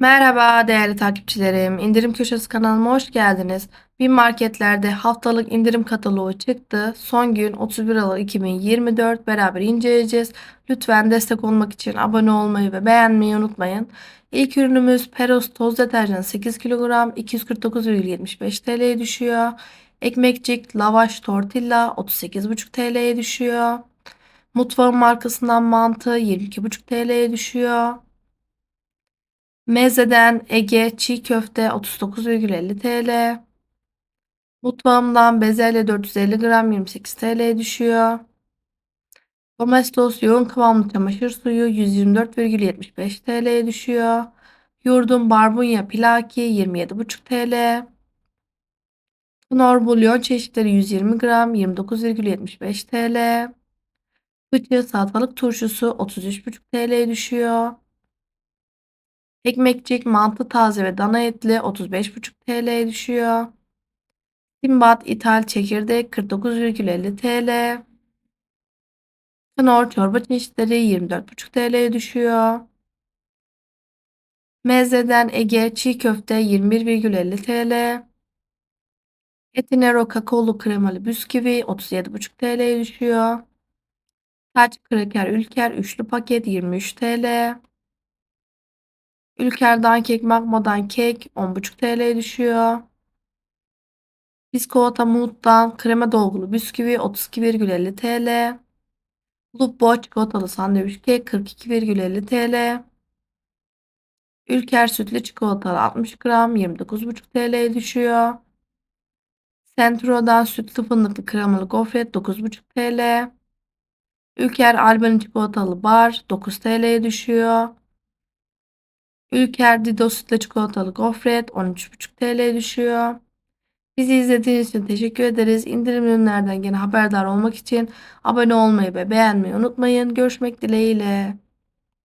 Merhaba değerli takipçilerim. İndirim Köşesi kanalıma hoş geldiniz. Bin marketlerde haftalık indirim kataloğu çıktı. Son gün 31 Aralık 2024 beraber inceleyeceğiz. Lütfen destek olmak için abone olmayı ve beğenmeyi unutmayın. İlk ürünümüz Peros toz deterjan 8 kilogram 249,75 TL'ye düşüyor. Ekmekcik lavaş tortilla 38,5 TL'ye düşüyor. Mutfağın markasından mantı 22,5 TL'ye düşüyor. Meze'den Ege çiğ köfte 39,50 TL. Mutfağımdan bezelye 450 gram 28 TL'ye düşüyor. Domestos yoğun kıvamlı çamaşır suyu 124,75 TL'ye düşüyor. Yurdum barbunya pilaki 27,5 TL. Knorr bulyon çeşitleri 120 gram 29,75 TL. Fıçı salatalık turşusu 33,5 TL'ye düşüyor. Ekmekçik mantı taze ve dana etli 35,5 TL'ye düşüyor. Simbat ithal çekirdek 49,50 TL. Knorr çorba çeşitleri 24,5 TL'ye düşüyor. Mezze'den Ege çiğ köfte 21,50 TL. Etinero kakaolu kremalı bisküvi 37,5 TL'ye düşüyor. Taç kraker ülker üçlü paket 23 TL. Ülker'den kek magmadan kek 10,5 TL'ye düşüyor. Biskolata Mood'dan krema dolgulu bisküvi 32,50 TL. Lupo çikolatalı sandviç kek 42,50 TL. Ülker sütlü çikolatalı 60 gram 29,5 TL'ye düşüyor. Centro'dan sütlü fındıklı kremalı gofret 9,5 TL. Ülker Albany çikolatalı bar 9 TL'ye düşüyor. Ülker Dido sütlü çikolatalı gofret 13,5 TL'ye düşüyor. Bizi izlediğiniz için teşekkür ederiz. İndirim ürünlerden gene haberdar olmak için abone olmayı ve beğenmeyi unutmayın. Görüşmek dileğiyle.